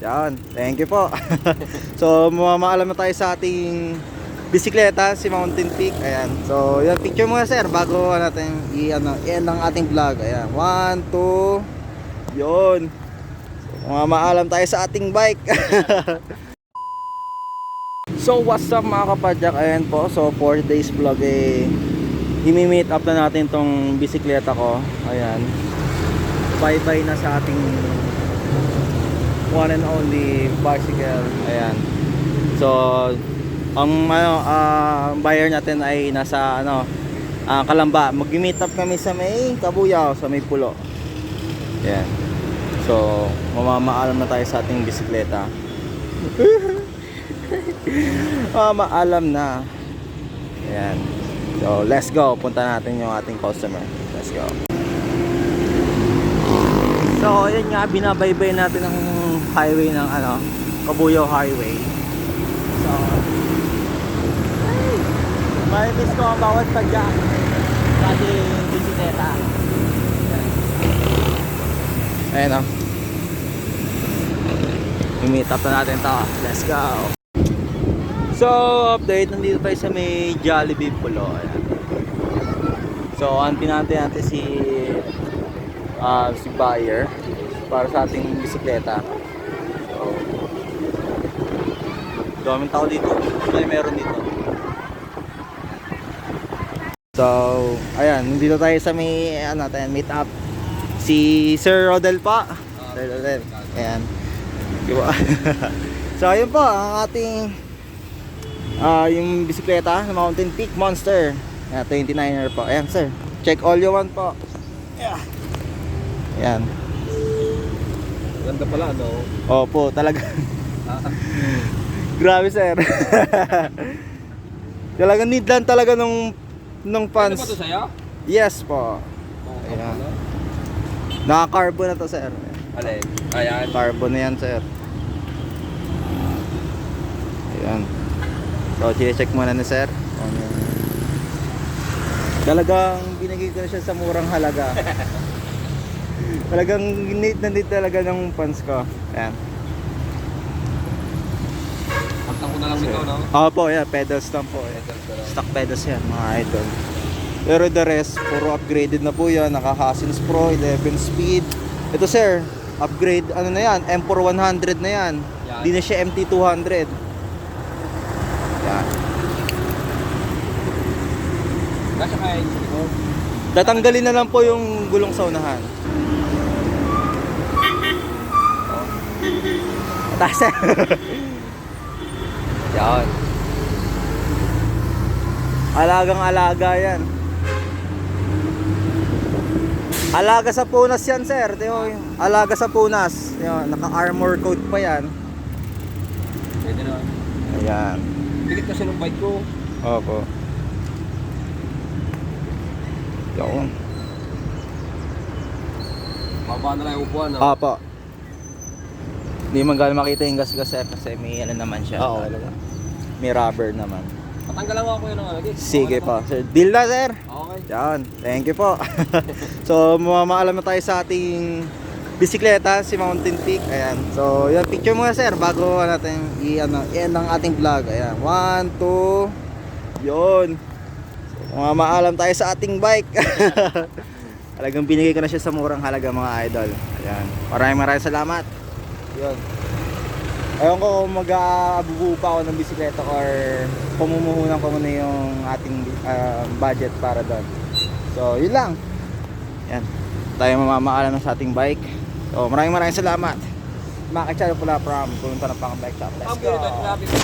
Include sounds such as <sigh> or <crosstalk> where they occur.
Yan, thank you po. <laughs> so, mamamaalam na tayo sa ating bisikleta, si Mountain Peak. Ayan. So, yan, picture muna sir, bago natin i-ano, i-end ang ating vlog. Ayan, one, two, yun. So, mamamaalam tayo sa ating bike. <laughs> so, what's up mga kapadyak? Ayan po, so 4 days vlog eh, imi-meet up na natin tong bisikleta ko. Ayan. Bye-bye na sa ating one and only bicycle. Ayan. So, ang ano, ah, buyer natin ay nasa ano, ah, Kalamba. Mag-meet up kami sa may Kabuyaw, sa may Pulo. Ayan. So, mamamaalam na tayo sa ating bisikleta. <laughs> mamaalam na. Ayan. So, let's go. Punta natin yung ating customer. Let's go. So, ayun nga, binabaybay natin ang highway ng ano, Kabuyaw Highway. So, ay, mamimiss ko ang bawat padya sa ating bisikleta. Ayan. O. I-meet up na natin to. Let's go. So, update. Nandito tayo sa may Jollibee Pulo. Ayan. So, ang pinante natin si ah si buyer para sa ating bisikleta. So, daming tao dito. May meron dito. So, ayan, nandito tayo sa may ano tayo, meet up si Sir Rodel pa. Sir Rodel. Ayan. Diba? <laughs> so, ayun po ang ating ah yung bisikleta na Mountain Peak Monster. Ayan, 29er po. Ayan, sir. Check all you want po. Yeah. Ayan. Ganda pala, no? Opo, talaga. <laughs> Grabe, sir. <laughs> talaga need lang talaga nung nung Ano fans. ba to sa'yo? Yes po. Oo, Ayan. pala. Naka-carbon na to, sir. Alin? Ayan. Carbon na yan, sir. Ayan. So, check muna ni sir. Yung- Talagang binigay ko na siya sa murang halaga. <laughs> Talagang need na need talaga ng fans ko. Ayan. Ko na lang nito, no? Opo, yeah, pedals lang po. eh. Stock pedals yan, mga idol. Pero the rest, puro upgraded na po yan. Naka-Hasins Pro, 11 speed. Ito sir, upgrade, ano na yan, M4 100 na yan. Yan. Di na siya MT200. Yan. Kasya kaya. Tatanggalin na lang po yung gulong sa unahan. Oh. Taas <laughs> sir. Yan. Alagang alaga yan. Alaga sa punas yan, sir. Tiyo, alaga sa punas. Tiyo, naka-armor coat pa yan. Pwede na. Ayan. Dikit kasi ng bike ko. Opo. Yun. Baba na lang yung upuan, no? Opo. Hindi man gano'n makita yung gas-gas eh, kasi may ano naman siya. Oo. talaga. May rubber naman. Patanggalan ko ako yun ng ano. Sige Okay na po. Sir, deal na sir. Okay. Yan. Thank you po. <laughs> so, mamaalam na tayo sa ating bisikleta, si Mountain Peak. Ayan. So, yan. Picture muna sir, bago natin i-ano, i-end ang ating vlog. Ayan. One, two. Yun. So, mamaalam tayo sa ating bike. <laughs> Talagang binigay ko na siya sa murang halaga mga idol. Ayan. Maraming maraming salamat. Yun. Ewan ko kung mag-aabubuo pa ako ng bisikleta ko or pamumuhunan ko muna yung ating ah, budget para doon. So, yun lang. Yan. Tayo mamamaalam na sa ating bike. So, maraming maraming salamat. Mga kachalo pula from Kulunta ng Pang Bike Shop. Let's go.